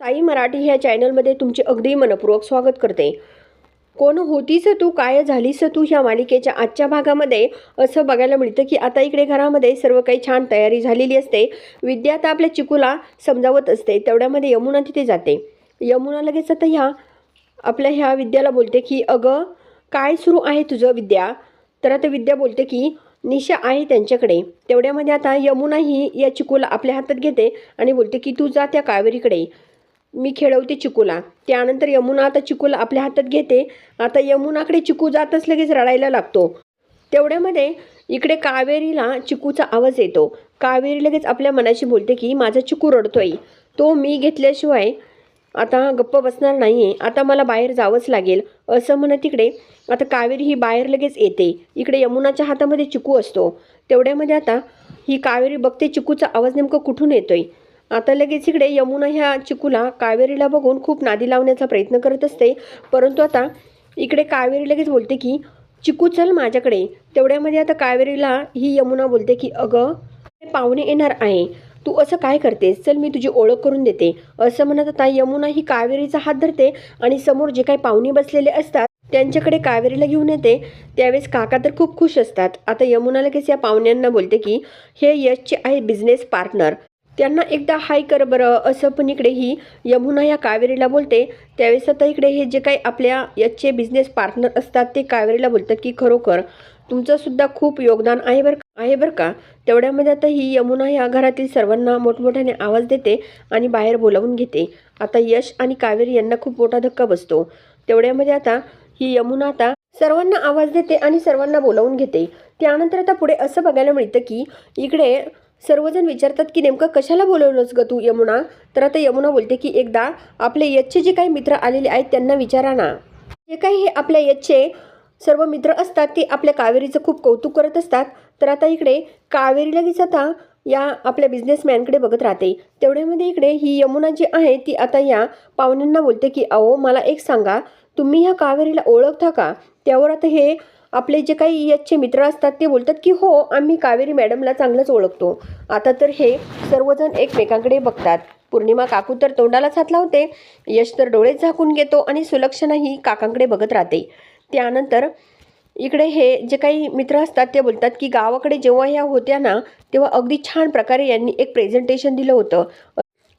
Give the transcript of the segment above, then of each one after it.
साई मराठी ह्या चॅनलमध्ये तुमचे अगदी मनपूर्वक स्वागत करते. कोण होतीस तू काय झालीस तू ह्या मालिकेच्या आजच्या भागामध्ये? असं बघायला मिळतं की आता इकडे घरामध्ये सर्व काही छान तयारी झालेली असते. विद्या आता आपल्या चिकूला समजावत असते. तेवढ्यामध्ये यमुना तिथे जाते. यमुना लगेच आता ह्या आपल्या ह्या विद्याला बोलते की अगं काय सुरू आहे तुझं विद्या? तर आता विद्या बोलते की निशा आहे त्यांच्याकडे. तेवढ्यामध्ये आता यमुना ही या चिकूला आपल्या हातात घेते आणि बोलते की तू जा त्या कावेरीकडे. मी खेळवते चिकूला. त्यानंतर यमुना आता चिकूला आपल्या हातात घेते. आता यमुनाकडे चिकू जातच लगेच रडायला लागतो. तेवढ्यामध्ये इकडे कावेरीला चिकूचा आवाज येतो. कावेरी लगेच आपल्या मनाशी बोलते की माझा चिकू रडतोय. तो मी घेतल्याशिवाय आता गप्प बसणार नाही आहे आता मला बाहेर जावंच लागेल. असं म्हणत तिकडे आता कावेरी ही बाहेर लगेच येते. इकडे यमुनाच्या हातामध्ये चिकू असतो. तेवढ्यामध्ये आता ही कावेरी बघते चिकूचा आवाज नेमकं कुठून येतोय. आता लगेच इकडे यमुना ह्या चिकूला कावेरीला बघून खूप नादी लावण्याचा प्रयत्न करत असते. परंतु आता इकडे कावेरी लगेच बोलते की चिकू चल माझ्याकडे. तेवढ्यामध्ये आता कावेरीला ही यमुना बोलते की अगं पाहुणे येणार आहे. तू असं काय करतेस? चल मी तुझी ओळख करून देते. असं म्हणत आता यमुना ही कावेरीचा हात धरते आणि समोर जे काही पाहुणे बसलेले असतात त्यांच्याकडे कावेरीला घेऊन येते. त्यावेळेस काका तर खूप खुश असतात. आता यमुना लगेच या पाहुण्यांना बोलते की हे यशचे आहे बिझनेस पार्टनर त्यांना एकदा हाय कर बरं असं पण इकडे ही यमुना या कावेरीला बोलते. त्यावेळेस आता इकडे हे जे काही आपल्या याचे बिझनेस पार्टनर असतात ते कावेरीला बोलतात की खरोखर तुमचंसुद्धा खूप योगदान आहे बरं आहे बरं का? तेवढ्यामध्ये आता ही यमुना या घरातील सर्वांना मोठमोठ्याने आवाज देते आणि बाहेर बोलावून घेते. आता यश आणि कावेरी यांना खूप मोठा धक्का बसतो. तेवढ्यामध्ये आता ही यमुना आता सर्वांना आवाज देते आणि सर्वांना बोलावून घेते. त्यानंतर आता पुढे असं बघायला मिळतं की इकडे सर्वजण विचारतात की नेमकं कशाला बोलवलंच ग तू यमुना? तर आता यमुना बोलते की एकदा आपले यशचे जे काही मित्र आलेले आहेत त्यांना विचारा ना. जे काही हे आपल्या यशचे सर्व मित्र असतात ते आपल्या कावेरीचं खूप कौतुक करत असतात. तर आता इकडे कावेरी लगेच आता या आपल्या बिझनेसमॅनकडे बघत राहते. तेवढ्यामध्ये इकडे ही यमुना जी आहे ती आता या पाहुण्यांना बोलते की अहो मला एक सांगा तुम्ही ह्या कावेरीला ओळखता का? त्यावर आता हे आपले जे काही याचे मित्र असतात ते बोलतात की हो आम्ही कावेरी मॅडमला चांगलंच ओळखतो. आता तर हे सर्वजण एकमेकांकडे बघतात. पौर्णिमा काकू तर तोंडालाच हात लावते यश तर डोळेच झाकून घेतो आणि सुलक्षणाही काकांकडे बघत राहते. त्यानंतर इकडे हे जे काही मित्र असतात ते बोलतात की गावाकडे जेव्हा ह्या होत्या ना तेव्हा अगदी छान प्रकारे यांनी एक प्रेझेंटेशन दिलं होतं.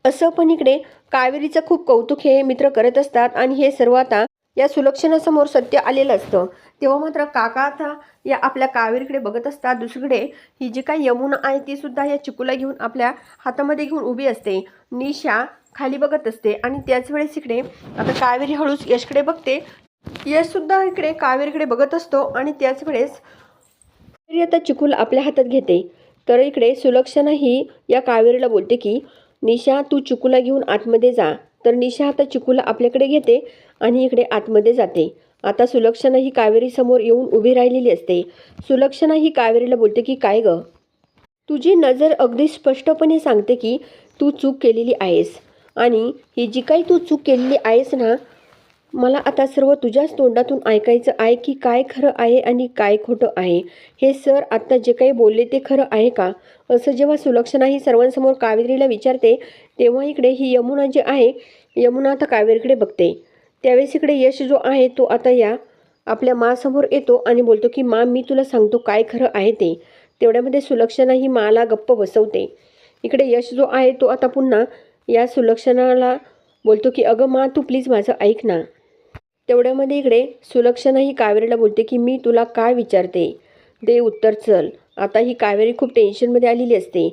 असं पण इकडे कावेरीचं खूप कौतुक हे मित्र करत असतात आणि हे सर्व आता या सुलक्षणासमोर सत्य आलेलं असतं. तेव्हा मात्र काका आता या आपल्या कावेरीकडे बघत असतात दुसरीकडे ही जी काही यमुना आहे ती सुद्धा या चिकूला घेऊन आपल्या हातामध्ये घेऊन उभी असते. निशा खाली बघत असते आणि त्याच वेळेस इकडे आता कावेरी हळूच यशकडे बघते. यशसुद्धा इकडे कावेरीकडे बघत असतो आणि त्याच वेळेस आता चिकूल आपल्या हातात घेते. तर इकडे सुलक्षणा ही या कावेरीला बोलते की निशा तू चिकूला घेऊन आतमध्ये जा. तर निशा आता चिकूला आपल्याकडे घेते आणि इकडे आतमध्ये जाते. आता सुलक्षणा ही कावेरीसमोर येऊन उभी राहिलेली असते. सुलक्षणा ही कावेरीला बोलते की काय ग? तुझी नजर अगदी स्पष्टपणे सांगते की तू चूक केलेली आहेस. आणि ही जी काही तू चूक केलेली आहेस ना मला आता सर्व तुझ्याच तोंडातून ऐकायचं आहे की काय खरं आहे आणि काय खोटं आहे. हे सर आत्ता जे काही बोलले ते खरं आहे का? असं जेव्हा सुलक्षणा ही सर्वांसमोर कावेरीला विचारते तेव्हा इकडे ही यमुना जी आहे यमुना आता कावेरीकडे बघते. त्यावेळेस इकडे यश जो आहे तो आता या आपल्या मासमोर येतो आणि बोलतो की मा मी तुला सांगतो काय खरं आहे ते. तेवढ्यामध्ये सुलक्षणा ही माला गप्प बसवते. इकडे यश जो आहे तो आता पुन्हा या सुलक्षणाला बोलतो की अगं मा तू प्लीज माझं ऐक ना. तेवढ्यामध्ये इकडे सुलक्षणा ही कावेरीला बोलते की मी तुला काय विचारते? दे उत्तर चल. आता ही कावेरी खूप टेन्शनमध्ये आलेली असते.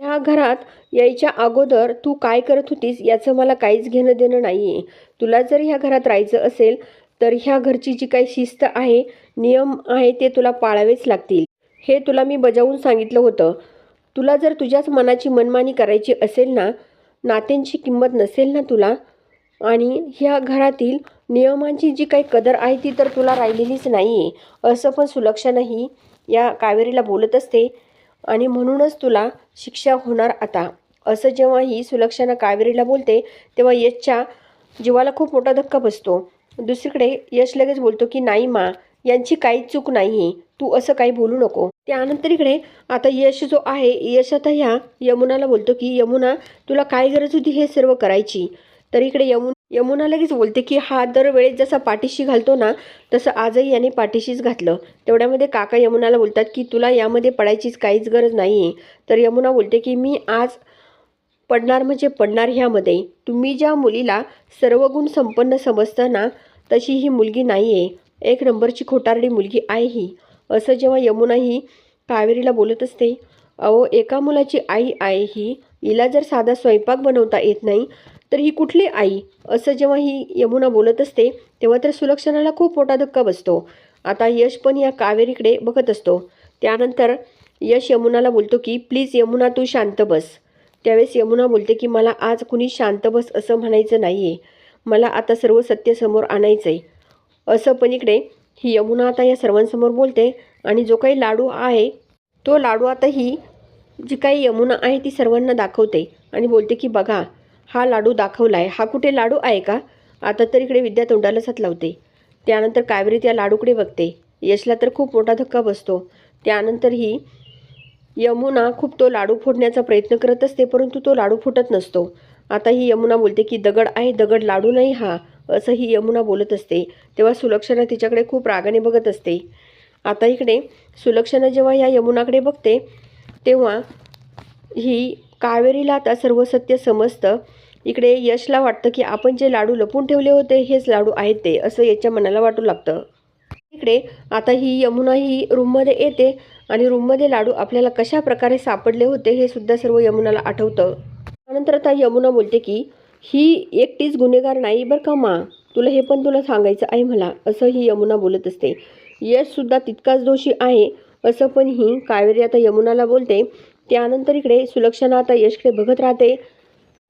ह्या घरात यायच्या अगोदर तू काय करत होतीस याचं मला काहीच घेणं देणं नाही आहे तुला जर ह्या घरात राहायचं असेल तर ह्या घरची जी काही शिस्त आहे नियम आहे ते तुला पाळावेच लागतील. हे तुला मी बजावून सांगितलं होतं. तुला जर तुझ्याच मनाची मनमानी करायची असेल ना नात्यांची किंमत नसेल ना तुला आणि ह्या घरातील नियमांची जी काही कदर आहे ती तर तुला राहिलेलीच नाही आहे असं पण सुलक्षणाही या कावेरीला बोलत असते आणि म्हणूनच तुला शिक्षा होणार आता. असं जेव्हा ही सुलक्षणा कावेरीला बोलते तेव्हा यशच्या जीवाला खूप मोठा धक्का बसतो. दुसरीकडे यश लगेच बोलतो की नाही मा यांची काही चूक नाही आहे तू असं काही बोलू नको. त्यानंतर इकडे आता यश जो आहे यश आता ह्या यमुनाला बोलतो की यमुना तुला काय गरज होती हे सर्व करायची? तर इकडे यमुन यमुना लगेच बोलते की हा दरवेळेस जसा पाठीशी घालतो ना तसं आजही याने पाठीशीच घातलं. तेवढ्यामध्ये काका यमुनाला बोलतात की तुला यामध्ये पडायचीच काहीच गरज नाही आहे तर यमुना बोलते की मी आज पडणार म्हणजे पडणार ह्यामध्ये. तुम्ही ज्या मुलीला सर्व गुण संपन्न समजता ना तशी ही मुलगी नाही आहे एक नंबरची खोटारडी मुलगी आहे ही. असं जेव्हा यमुना ही कावेरीला बोलत असते अहो एका मुलाची आई आहे ही. हिला जर साधा स्वयंपाक बनवता येत नाही तर ही कुठली आई? असं जेव्हा ही यमुना बोलत असते तेव्हा तर सुलक्षणाला खूप मोठा धक्का बसतो. आता यश पण या कावेरीकडे बघत असतो. त्यानंतर यश यमुनाला बोलतो की प्लीज यमुना तू शांत बस. त्यावेळेस यमुना बोलते की मला आज कुणी शांत बस असं म्हणायचं नाही आहे मला आता सर्व सत्य समोर आणायचं आहे असं पण इकडे ही यमुना आता या सर्वांसमोर बोलते आणि जो काही लाडू आहे तो लाडू आता ही जी काही यमुना आहे ती सर्वांना दाखवते आणि बोलते की बघा हा लाडू दाखवला आहे हा कुठे लाडू आहे का? आता तर इकडे विद्या तोंडाला साथ लावते. त्यानंतर कावेरी त्या लाडूकडे बघते. यशला तर खूप मोठा धक्का बसतो. त्यानंतर ही यमुना खूप तो लाडू फोडण्याचा प्रयत्न करत असते परंतु तो लाडू फुटत नसतो. आता ही यमुना बोलते की दगड आहे दगड लाडू नाही हा असं ही यमुना बोलत असते. तेव्हा सुलक्षणा तिच्याकडे खूप रागाने बघत असते. आता इकडे सुलक्षणा जेव्हा या यमुनाकडे बघते तेव्हा ही कावेरीला आता सर्व सत्य समजतं. इकडे यशला वाटतं की आपण जे लाडू लपून ठेवले होते हेच लाडू आहेत ते असं याच्या मनाला वाटू लागतं. इकडे आता ही यमुना ही रूममध्ये येते आणि रूममध्ये लाडू आपल्याला कशा प्रकारे सापडले होते हे सुद्धा सर्व यमुनाला आठवतं. त्यानंतर आता यमुना बोलते की ही एकटीच गुन्हेगार नाही बरं का मा? तुला हे पण तुला सांगायचं आहे मला असं ही यमुना बोलत असते. यशसुद्धा तितकाच दोषी आहे असं पण ही कावेरी आता यमुनाला बोलते. त्यानंतर इकडे सुलक्षणा आता यशकडे बघत राहते.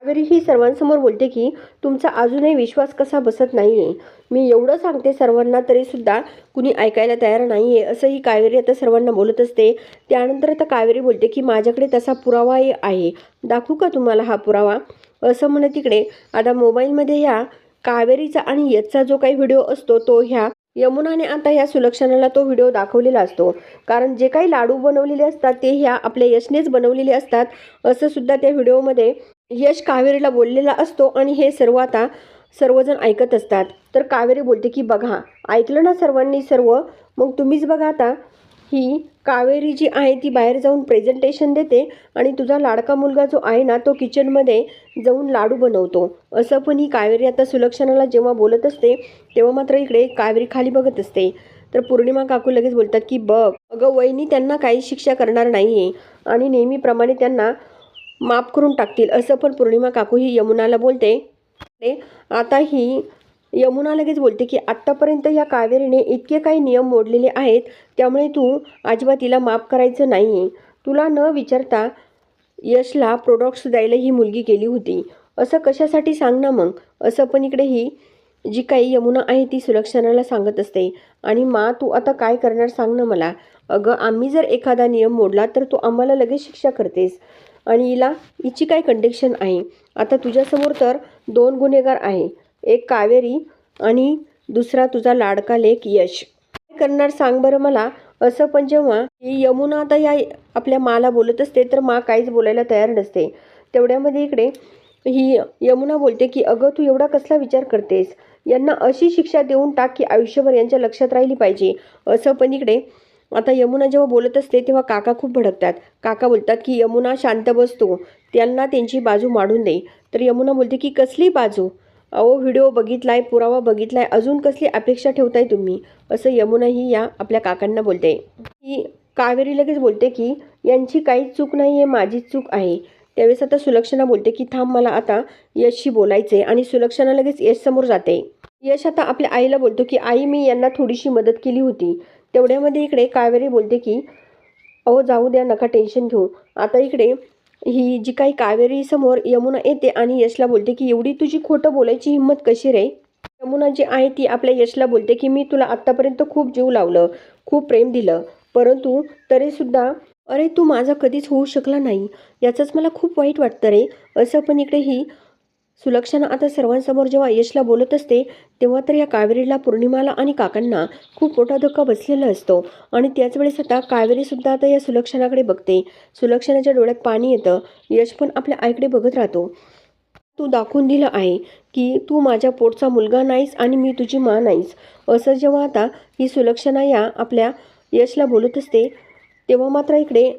कावेरी ही सर्वांसमोर बोलते की तुमचा अजूनही विश्वास कसा बसत नाही आहे मी एवढं सांगते सर्वांना तरीसुद्धा कुणी ऐकायला तयार नाही आहे असं ही कावेरी आता सर्वांना बोलत असते. त्यानंतर आता कावेरी बोलते की माझ्याकडे तसा पुरावा आहे. दाखवू का तुम्हाला हा पुरावा? असं म्हणत तिकडे आता मोबाईलमध्ये ह्या कावेरीचा आणि यशचा जो काही व्हिडिओ असतो तो ह्या यमुनाने आता ह्या सुलक्षणाला तो व्हिडिओ दाखवलेला असतो. कारण जे काही लाडू बनवलेले असतात ते ह्या आपल्या यशनेच बनवलेले असतात असं सुद्धा त्या व्हिडिओमध्ये यश कावेरीला बोललेला असतो आणि हे सर्व आता सर्वजण ऐकत असतात. तर कावेरी बोलते की बघा ऐकलं ना सर्वांनी सर्व? मग तुम्हीच बघा आता ही कावेरी जी आहे ती बाहेर जाऊन प्रेझेंटेशन देते आणि तुझा लाडका मुलगा जो आहे ना तो किचनमध्ये जाऊन लाडू बनवतो. असं पण ही कावेरी आता सुलक्षणाला जेव्हा बोलत असते तेव्हा मात्र इकडे कावेरी खाली बघत असते. तर पौर्णिमा काकू लगेच बोलतात की बघ अगं वहिनी त्यांना काही शिक्षा करणार नाही आहे आणि नेहमीप्रमाणे त्यांना माफ करून टाकतील. असं पण पौर्णिमा काकू ही यमुनाला बोलते. आता ही यमुना लगेच बोलते की आत्तापर्यंत या कावेरीने इतके काही नियम मोडलेले आहेत त्यामुळे तू अजिबात तिला माफ करायचं नाही आहे तुला न विचारता यशला प्रोडक्ट्स द्यायला ही मुलगी गेली होती. असं कशासाठी सांग ना मग. असं पण इकडे ही जी काही यमुना आहे ती सुलक्षणाला सांगत असते. आणि मा तू आता काय करणार सांग ना मला. अगं आम्ही जर एखादा नियम मोडला तर तू आम्हाला लगेच शिक्षा करतेस. आणि हिला हिची काय कंडिक्शन आहे? आता तुझ्यासमोर तर दोन गुन्हेगार आहे. एक कावेरी आणि दुसरा तुझा लाडका लेख यश. काय करणार सांग बरं मला. असं पण जेव्हा ही यमुना आता या आपल्या माला बोलत असते तर मा काहीच बोलायला तयार नसते. तेवढ्यामध्ये इकडे ही यमुना बोलते की अगं तू एवढा कसला विचार करतेस? यांना अशी शिक्षा देऊन टाक की आयुष्यभर यांच्या लक्षात राहिली पाहिजे. असं पण इकडे आता यमुना जेव्हा बोलत असते तेव्हा काका खूप भडकतात. काका बोलतात की यमुना शांत बसतो त्यांना त्यांची बाजू मांडून दे. तर यमुना बोलते की कसली बाजू? अहो व्हिडिओ बघितलाय पुरावा बघितलाय अजून कसली अपेक्षा ठेवताय तुम्ही? असं यमुनाही या आपल्या काकांना बोलते. ही कावेरी लगेच बोलते की यांची काहीच चूक नाही आहे माझीच चूक आहे. त्यावेळेस आता सुलक्षणा बोलते की थांब मला आता यशशी बोलायचे. आणि सुलक्षणा लगेच यश समोर जाते. यश आता आपल्या आईला बोलतो की आई मी यांना थोडीशी मदत केली होती. तेवढ्यामध्ये इकडे कावेरी बोलते की अहो जाऊ द्या नका टेन्शन घेऊ. आता इकडे ही जी काही कावेरी समोर यमुना येते आणि यशला बोलते की एवढी तुझी खोटं बोलायची हिंमत कशी रे? यमुना जी आहे ती आपल्या यशला बोलते की मी तुला आत्तापर्यंत खूप जीव लावलं खूप प्रेम दिलं परंतु तरीसुद्धा अरे तू माझा कधीच होऊ शकला नाही. याचंच मला खूप वाईट वाटतं रे. असं पण इकडे ही सुलक्षणा आता सर्वांसमोर जेव्हा यशला बोलत असते तेव्हा तर या कावेरीला पौर्णिमाला आणि काकांना खूप मोठा धक्का बसलेला असतो. आणि त्याच वेळेस आता कावेरीसुद्धा आता या सुलक्षणाकडे बघते. सुलक्षणाच्या डोळ्यात पाणी येतं. यश पण आपल्या आईकडे बघत राहतो. तू दाखवून दिलं आहे की तू माझ्या पोटचा मुलगा नाहीस आणि मी तुझी मा नाहीस. असं जेव्हा आता ही सुलक्षणा या आपल्या यशला बोलत असते तेव्हा मात्र इकडे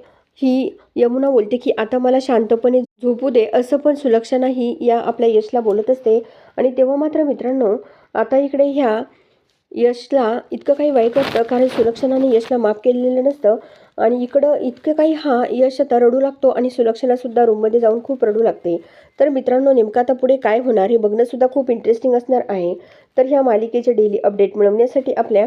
ही यमुना बोलते की आता मला शांतपणे झोपू दे असं पण सुलक्षणा ही या आपल्या यशला बोलत असते. आणि तेव्हा मात्र मित्रांनो आता इकडे ह्या यशला इतकं काही वाईट वाटतं कारण सुलक्षणाने यशला माफ केलेलं नसतं. आणि इकडं इतकं काही हा यश आता रडू लागतो आणि सुलक्षणासुद्धा रूममध्ये जाऊन खूप रडू लागते. तर मित्रांनो नेमकं आता पुढे काय होणार हे बघणंसुद्धा खूप इंटरेस्टिंग असणार आहे. तर ह्या मालिकेचे डेली अपडेट मिळवण्यासाठी आपल्या